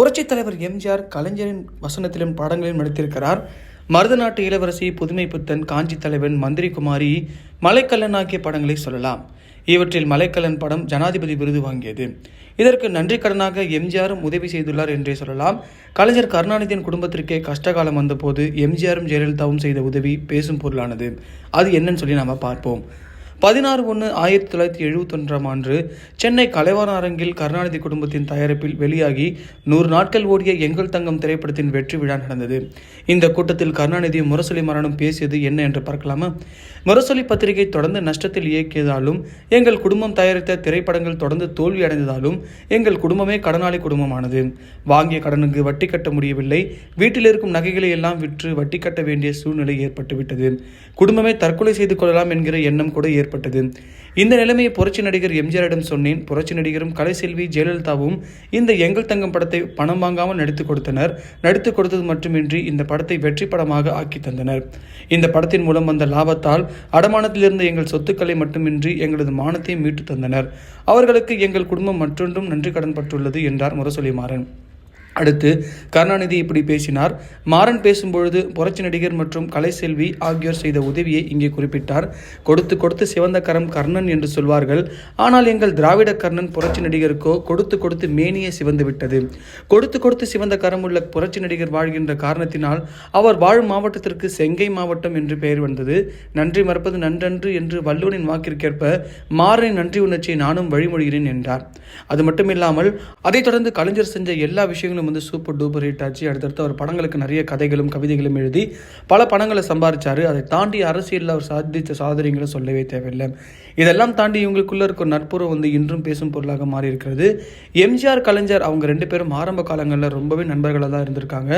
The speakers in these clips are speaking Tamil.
புரட்சித் தலைவர் எம்ஜிஆர் கலைஞரின் வசனத்திலும் பாடங்களிலும் நடித்திருக்கிறார். மருதநாட்டு இளவரசி புதுமை புத்தன் காஞ்சி தலைவன் மந்திரி குமாரி மலைக்கல்லன் ஆகிய படங்களை சொல்லலாம். இவற்றில் மலைக்கல்லன் படம் ஜனாதிபதி விருது வாங்கியது. இதற்கு நன்றி கடனாக எம்ஜிஆரும் உதவி செய்துள்ளார் என்றே சொல்லலாம். கலைஞர் கருணாநிதியின் குடும்பத்திற்கே கஷ்டகாலம் வந்தபோது எம்ஜிஆரும் ஜெயலலிதாவும் செய்த உதவி பேசும் பொருளானது. அது என்னன்னு சொல்லி நாம் பார்ப்போம். பதினாறு ஒன்று ஆயிரத்தி தொள்ளாயிரத்தி எழுபத்தொன்றாம் ஆண்டு சென்னை கலைவாரம் அரங்கில் கருணாநிதி குடும்பத்தின் தயாரிப்பில் வெளியாகி நூறு நாட்கள் ஓடிய எங்கள் தங்கம் திரைப்படத்தின் வெற்றி விழா நடந்தது. இந்த கூட்டத்தில் கருணாநிதி முரசொலி மரணம் பேசியது என்ன என்று பார்க்கலாமா? முரசொலி பத்திரிகை தொடர்ந்து நஷ்டத்தில் இயக்கியதாலும் எங்கள் குடும்பம் தயாரித்த திரைப்படங்கள் தொடர்ந்து தோல்வி அடைந்ததாலும் எங்கள் குடும்பமே கடனாளி குடும்பமானது. வாங்கிய கடனுக்கு வட்டி கட்ட முடியவில்லை. வீட்டில் இருக்கும் நகைகளை எல்லாம் விற்று வட்டி கட்ட வேண்டிய சூழ்நிலை ஏற்பட்டுவிட்டது. குடும்பமே தற்கொலை செய்து கொள்ளலாம் என்கிற எண்ணம் கூட ஏற்பட்டது. இந்த நிலைமையை புரட்சி நடிகர் எம்ஜிஆரிடம் சொன்னேன். புரட்சி நடிகரும் கலைசெல்வி ஜெயலலிதாவும் இந்த எங்கள் தங்கம் படத்தை பணம் வாங்காமல் நடித்து கொடுத்தனர். நடித்து கொடுத்தது மட்டுமின்றி இந்த படத்தை வெற்றி படமாக ஆக்கி தந்தனர். இந்த படத்தின் மூலம் வந்த லாபத்தால் அடமானத்திலிருந்து எங்கள் சொத்துக்களை மட்டுமின்றி எங்களது மானத்தையும் மீட்டு தந்தனர். அவர்களுக்கு எங்கள் குடும்பம் மற்றொன்றும் நன்றி கடன் பட்டுள்ளது என்றார் முரசொலி மாறன் அடுத்து கருணாநிதி இப்படி பேசினார். மாறன் பேசும்பொழுது புரட்சி நடிகர் மற்றும் கலைசெல்வி ஆகியோர் செய்த உதவியை இங்கே குறிப்பிட்டார். கொடுத்து கொடுத்து சிவந்த கரம் கர்ணன் என்று சொல்வார்கள். ஆனால் எங்கள் திராவிட கர்ணன் புரட்சி நடிகருக்கோ கொடுத்து கொடுத்து மேனியே சிவந்து விட்டது. கொடுத்து கொடுத்து சிவந்த கரம் உள்ள புரட்சி நடிகர் வாழ்கின்ற காரணத்தினால் அவர் வாழும் மாவட்டத்திற்கு செங்கை மாவட்டம் என்று பெயர் வந்தது. நன்றி மறப்பது நன்றன்று என்று வள்ளுவனின் வாக்கிற்கேற்ப மாறனின் நன்றி உணர்ச்சியை நானும் வழிமொழிகிறேன் என்றார். அது மட்டுமில்லாமல் அதைத் தொடர்ந்து கலைஞர் செஞ்ச எல்லா விஷயங்களும் வந்து சூப்பர் டூப்பர் ஹிட் ஆச்சு. அடுத்தடுத்து அவர் படங்களுக்கு நிறைய கதைகளும் கவிதைகளும் எழுதி பல படங்களை சம்பாதிச்சாரு அதை தாண்டி அரசியலில் அவர் சாதித்த சாதனைகளை சொல்லவே தேவையில்லை. இதெல்லாம் தாண்டி இவங்களுக்குள்ள இருக்கிற நட்புறம் நட்புறவு வந்து இன்றும் பேசும் பொருளாக மாறி இருக்கிறது எம்ஜிஆர் கலைஞர் அவங்க ரெண்டு பேரும் ஆரம்ப காலங்களில் ரொம்பவே நண்பர்களாக தான் இருந்திருக்காங்க.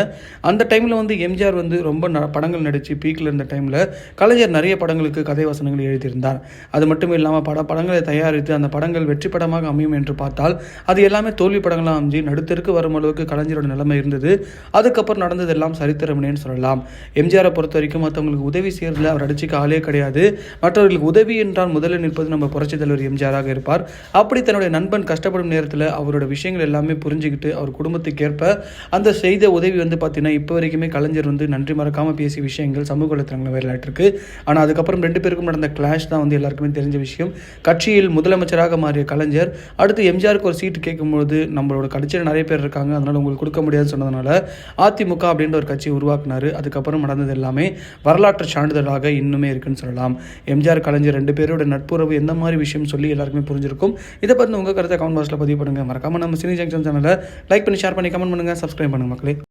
அந்த டைமில் வந்து எம்ஜிஆர் வந்து ரொம்ப படங்கள் நடித்து பீக்கில் இருந்த டைமில் கலைஞர் நிறைய படங்களுக்கு கதை வசனங்கள் எழுதியிருந்தார். அது மட்டும் இல்லாமல் பட படங்களை தயாரித்து அந்த படங்கள் வெற்றி படமாக அமையும் என்று பார்த்தால் அது எல்லாமே தோல்வி படங்களாக அமைஞ்சு நடுத்தருக்கு வரும் அளவுக்கு கலைஞரோட நிலைமை இருந்தது. அதுக்கப்புறம் நடந்ததெல்லாம் சரித்திரமனேன்னு சொல்லலாம். எம்ஜிஆரை பொறுத்த வரைக்கும் மற்றவங்களுக்கு உதவி செய்யறதுல அவர் அடிச்சுக்க ஆளே கிடையாது. மற்றவர்களுக்கு உதவி என்றால் முதலில் நிற்பது நம்ம புரட்சி தலைவர் எம்ஜிஆராக இருப்பார். அப்படி தன்னுடைய நண்பன் கஷ்டப்படும் நேரத்தில் அவரோட விஷயங்கள் எல்லாமே புரிஞ்சுக்கிட்டு அவர் குடும்பத்துக்கு ஏற்ப அந்த செய்த உதவி வந்து பார்த்தீங்கன்னா இப்போ வரைக்குமே கலைஞர் வந்து நன்றி மறக்காமல் பேசிய விஷயங்கள் சமூக வலைத்தளங்களில் வரலாற்றிருக்கு ஆனால் அதுக்கப்புறம் ரெண்டு பேருக்கும் நடந்த கிளாஷ் தான் வந்து எல்லாருக்குமே தெரிஞ்ச விஷயம். கட்சியில் முதலமைச்சராக மாறிய கலைஞர் அடுத்து எம்ஜிஆருக்கு ஒரு சீட்டு கேட்கும்போது நம்மளோட கட்சியில் நிறைய பேர் இருக்காங்க. அதனால் உங்களுக்கு கொடுக்க முடியாதுன்னு சொன்னதுனால அதிமுக அப்படின்ற ஒரு கட்சி உருவாக்குனாரு. அதுக்கப்புறம் நடந்தது எல்லாமே வரலாற்று சான்றிதழாக இன்னுமே இருக்குன்னு சொல்லலாம். எம்ஜிஆர் கலைஞர் ரெண்டு பேரோட நட்புறவு எந்த மாதிரி விஷயம் சொல்லி எல்லாருக்குமே புரிஞ்சிருக்கும். இதை பற்றி உங்கள் கருத்தை கமெண்ட் பாக்ஸில் பதிவு பண்ணுங்கள் மறக்காமல் நம்ம சினி ஜங்ஷன் சேனலை லைக் பண்ணி ஷேர் பண்ணி கமெண்ட் பண்ணுங்கள் சப்ஸ்கிரைப் பண்ணுங்கள் மக்களே.